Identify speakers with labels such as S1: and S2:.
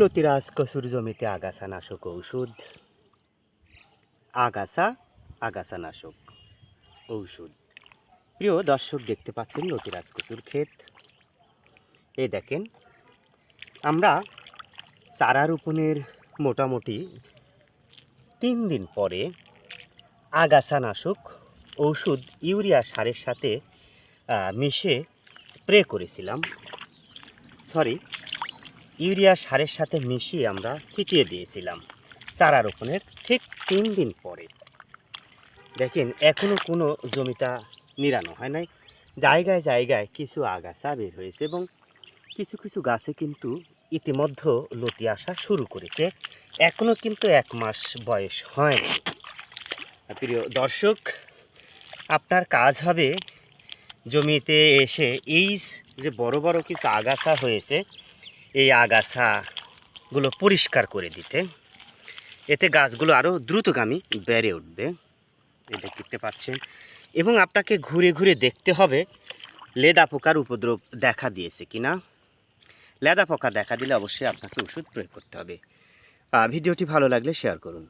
S1: লতিরাজ কসুর জমিতে আগাছা নাশক ঔষধ। আগাছা আগাছা নাশক ঔষধ। প্রিয় দর্শক দেখতে পাচ্ছেন লতিরাজ কসুর ক্ষেত এ দেখেন আমরা চারা রোপণের মোটামুটি তিন দিন পরে আগাছা নাশক ঔষধ ইউরিয়া সারের সাথে মিশে স্প্রে করেছিলাম। সরি ইউরিয়া সারের সাথে মিশিয়ে আমরা ছিটিয়ে দিয়েছিলাম। চারা রোপণের ঠিক তিন দিন পরে। দেখেন এখনও কোনো জমিটা নিরানো হয় নাই। জায়গায় জায়গায় কিছু আগাছা বের হয়েছে এবং কিছু কিছু গাছে কিন্তু ইতিমধ্যে লতি আসা শুরু করেছে। এখনও কিন্তু এক মাস বয়স হয়নি। প্রিয় দর্শক, আপনার কাজ হবে জমিতে এসে এই যে বড় বড় কিছু আগাছা হয়েছে এই আগাছাগুলো পরিষ্কার করে দিতে। এতে গাছগুলো আরও দ্রুতগামী বেড়ে উঠবে। এটা দেখতে পাচ্ছেন। এবং আপনাকে ঘুরে ঘুরে দেখতে হবে, লেদা পোকার উপদ্রব দেখা দিয়েছে কি না লেদা পোকা দেখা দিলে অবশ্যই আপনাকে ওষুধ প্রয়োগ করতে হবে। ভিডিওটি ভালো লাগলে শেয়ার করুন।